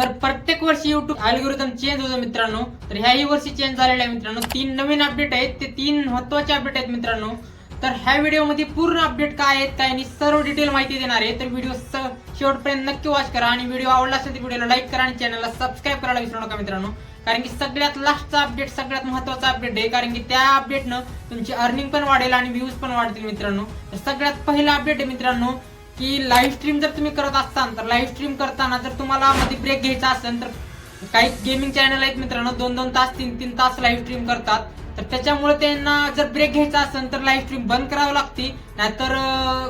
तर प्रत्येक वर्षी युट्यूब अल्गोरिदम चेंज होतो मित्रांनो. तर ह्याही वर्षी चेंज झालेला आहे मित्रांनो. तीन नवीन अपडेट आहेत. ते तीन महत्त्वाचे अपडेट आहेत मित्रांनो. तर ह्या व्हिडिओमध्ये पूर्ण अपडेट काय आहेत काय आणि सर्व डिटेल माहिती देणार आहे. तर व्हिडिओ शेवटपर्यंत नक्की वॉच करा. आणि व्हिडिओ आवडला असेल तर व्हिडिओला लाईक करा आणि चॅनलला सबस्क्राईब करायला विसरू नका मित्रांनो. कारण की सगळ्यात लास्टचा अपडेट सगळ्यात महत्त्वाचा अपडेट आहे. कारण की त्या अपडेटनं तुमची अर्निंग पण वाढेल आणि व्ह्यूज पण वाढतील मित्रांनो. तर सगळ्यात पहिला अपडेट आहे मित्रांनो. की लाईव्ह स्ट्रीम जर तुम्ही करत असाल तर लाईव्ह स्ट्रीम करताना जर तुम्हाला मध्ये ब्रेक घ्यायचा असेल तर काही गेमिंग चॅनल आहेत मित्रांनो दोन दोन तास तीन तीन तास लाईव्ह स्ट्रीम करतात. तर त्याच्यामुळे त्यांना जर ब्रेक घ्यायचा असेल तर लाईव्ह स्ट्रीम बंद करावं लागते. नाहीतर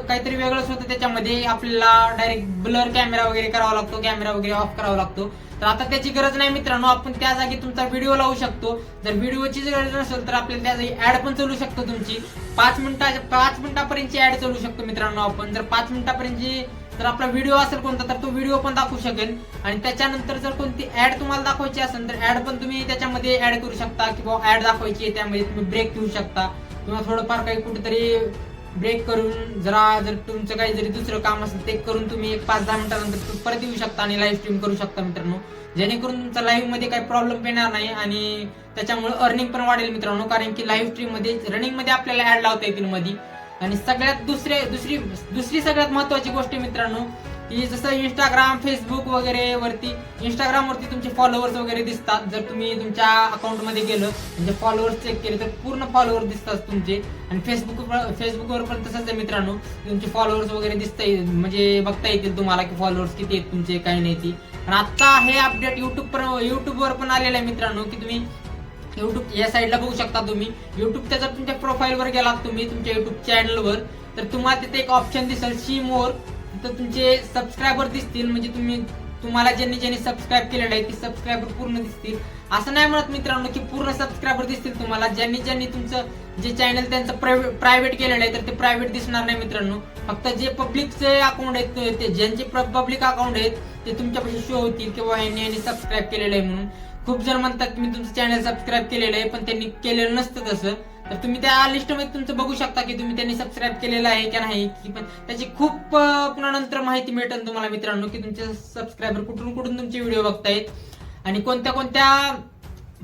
काहीतरी वेगळंच होतं त्याच्यामध्ये. आपल्याला डायरेक्ट ब्लर कॅमेरा वगैरे करावा लागतो कॅमेरा वगैरे ऑफ करावा लागतो. तर आता त्याची गरज नाही मित्रांनो. आपण त्या जागी तुमचा व्हिडिओ लावू शकतो. जर व्हिडिओची गरज नसेल तर आपल्याला त्या जागी ऍड पण चालू शकतो तुमची. पाच मिनिटा पाच मिनिटापर्यंतची ऍड चालू शकतो मित्रांनो आपण. जर पाच मिनिटापर्यंतची तर आपला व्हिडिओ असेल कोणता तर तो व्हिडिओ पण दाखवू शकेल. आणि त्याच्यानंतर जर कोणती ऍड तुम्हाला दाखवायची असेल तर ऍड पण तुम्ही त्याच्यामध्ये ऍड करू शकता किंवा ऍड दाखवायची आहे त्यामध्ये तुम्ही ब्रेक घेऊ शकता. किंवा थोडंफार काही कुठेतरी ब्रेक करून जरा जर तुमचं काही जरी दुसरं काम असेल ते करून तुम्ही एक पाच दहा मिनिटानंतर तुम्ही परत येऊ शकता आणि लाईव्ह स्ट्रीम करू शकता मित्रांनो. जेणेकरून तुमचा लाईव्हमध्ये काही प्रॉब्लेम येणार नाही आणि त्याच्यामुळे अर्निंग पण वाढेल मित्रांनो कारण की लाईव्ह स्ट्रीममध्ये रनिंगमध्ये आपल्याला ऍड लावता येतील मध्ये आणि सगळ्यात दुसरे दुसरी दुसरी सगळ्यात महत्वाची गोष्ट मित्रांनो की जसं इंस्टाग्राम फेसबुक वगैरे वरती इंस्टाग्राम वरती तुमचे फॉलोअर्स वगैरे दिसतात. जर तुम्ही तुमच्या अकाउंटमध्ये गेलं म्हणजे फॉलोअर्स चेक केले तर पूर्ण फॉलोअर दिसतात तुमचे. आणि फेसबुक फेसबुकवर पण तसंच आहे मित्रांनो तुमचे फॉलोअर्स वगैरे दिसता येईल म्हणजे बघता येतील तुम्हाला की फॉलोअर्स किती आहेत तुमचे काही नाही ती. आणि आता हे अपडेट युट्यूब पर युट्यूबवर पण आलेलं आहे मित्रांनो की तुम्ही युट्यूब या साईडला बघू शकता तुम्ही. युट्यूब त्याचा तुमच्या प्रोफाईलवर गेलात तुम्ही तुमच्या युट्यूब चॅनलवर तर तुम्हाला तिथे एक ऑप्शन दिसेल सी मोर तिथं तुमचे सबस्क्रायबर दिसतील म्हणजे तुम्ही तुम्हाला ज्यांनी ज्यांनी सबस्क्राईब केलेलं आहे ते सबस्क्रायबर पूर्ण दिसतील. असं नाही म्हणत मित्रांनो की पूर्ण सबस्क्रायबर दिसतील तुम्हाला. ज्यांनी ज्यांनी तुमचं जे चॅनल त्यांचं प्रायव्हेट केलेलं आहे तर ते प्रायव्हेट दिसणार नाही मित्रांनो. फक्त जे पब्लिकचे अकाउंट आहेत ते ज्यांचे पब्लिक अकाउंट आहेत ते तुमच्यापाशी शो होतील किंवा यांनी यांनी सबस्क्राईब केलेलं आहे म्हणून. खूप जण म्हणतात की मी तुमचं चॅनल सबस्क्राईब केलेलं आहे पण त्यांनी केलेलं नसतं तसं. तर तुम्ही त्या लिस्टमध्ये तुमचं बघू शकता की तुम्ही त्यांनी सबस्क्राईब केलेलं आहे की नाही. की पण त्याची खूप पुन्हा नंतर माहिती मिळेल तुम्हाला मित्रांनो की तुमचे सबस्क्रायबर कुठून कुठून तुमचे व्हिडिओ बघतायत. आणि कोणत्या कोणत्या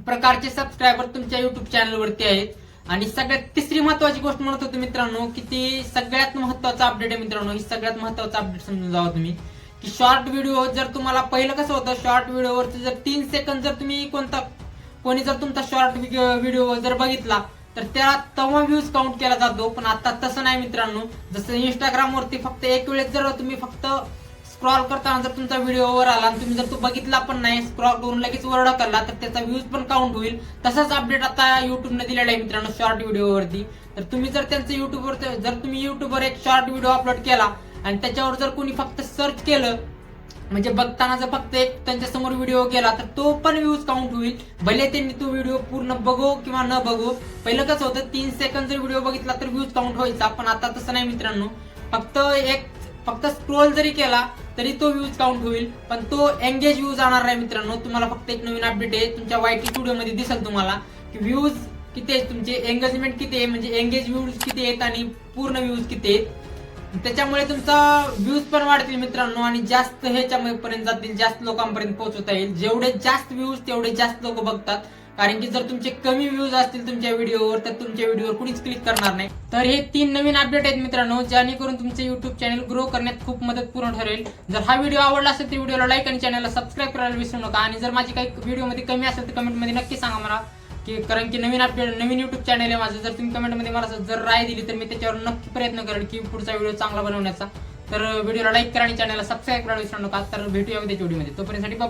प्रकारचे सबस्क्रायबर तुमच्या युट्यूब चॅनलवरती आहेत. आणि सगळ्यात तिसरी महत्वाची गोष्ट म्हणत होती मित्रांनो की ती सगळ्यात महत्त्वाचा अपडेट आहे मित्रांनो. ही सगळ्यात महत्त्वाचा अपडेट समजून जावा तुम्ही. की शॉर्ट व्हिडिओ जर तुम्हाला पहिलं कसं होतं शॉर्ट व्हिडिओवरती जर तीन सेकंद जर तुम्ही कोणता कोणी जर तुमचा शॉर्ट व्हिडिओ जर बघितला तर त्याला तेव्हा व्ह्यूज काउंट केला जातो. पण आता तसं नाही मित्रांनो. जसं इंस्टाग्रामवरती फक्त एक वेळेस जर तुम्ही फक्त स्क्रॉल करताना जर तुमचा व्हिडिओ वर आला आणि तुम्ही जर तो बघितला पण नाही स्क्रॉल करून लगेच वर करला तर त्याचा व्ह्यूज पण काउंट होईल. तसाच अपडेट आता युट्यूबने दिलेला आहे मित्रांनो शॉर्ट व्हिडिओवरती. तर तुम्ही जर त्यांचं युट्यूबवर जर तुम्ही युट्यूबवर एक शॉर्ट व्हिडिओ अपलोड केला आणि त्याच्यावर जर कोणी फक्त सर्च केलं म्हणजे बघताना जर फक्त एक त्यांच्यासमोर व्हिडिओ गेला तर तो पण व्ह्यूज काउंट होईल. भले त्यांनी तो व्हिडिओ पूर्ण बघू किंवा न बघू. पहिलं कसं होतं तीन सेकंद जर व्हिडिओ बघितला तर व्ह्यूज काउंट व्हायचा पण आता तसं नाही मित्रांनो. फक्त एक फक्त स्क्रोल जरी केला तरी तो व्ह्यूज काउंट होईल. पण तो एंगेज व्ह्यूज जाणार नाही मित्रांनो. तुम्हाला फक्त एक नवीन अपडेट आहे. तुमच्या वायटी स्टुडिओ मध्ये दिसेल तुम्हाला की व्ह्यूज किती आहेत तुमचे एंगेजमेंट किती आहे? म्हणजे एंगेज व्ह्यूज किती आहेत आणि पूर्ण व्ह्यूज किती आहेत? त्याच्यामुळे तुमचा व्ह्यूज पण वाढतील मित्रांनो आणि जास्त ह्याच्यामध्ये जातील जास्त लोकांपर्यंत पोहोचवता येईल. जेवढे जास्त व्ह्यूज तेवढे जास्त लोक बघतात. कारण की जर तुमचे कमी व्ह्यूज असतील तुमच्या व्हिडिओवर तर तुमच्या व्हिडिओवर कुणीच क्लिक करणार नाही. तर हे तीन नवीन अपडेट आहेत मित्रांनो जेणेकरून तुमचे युट्यूब चॅनल ग्रो करण्यात खूप मदत पूर्ण ठरेल. जर हा व्हिडिओ आवडला असेल तर व्हिडिओला लाईक आणि चॅनलला सबस्क्राईब करायला विसरू नका. आणि जर माझी काही व्हिडिओमध्ये कमी असेल तर कमेंटमध्ये नक्की सांगा मला. की कारण की नवीन अपडेट नवीन युट्यूब चॅनल आहे माझं. जर तुम्ही कमेंटमध्ये मला जर राय दिली तर मी त्याच्यावर नक्की प्रयत्न करेन की पुढचा व्हिडिओ चांगला बनवण्याचा. तर uh, व्हिडिओला लाईक करा आणि चॅनलला सबस्क्राईब करायला विसरू नका. तर भेटूया उद्याच्या व्हिडिओमध्ये तोपर्यंत बाय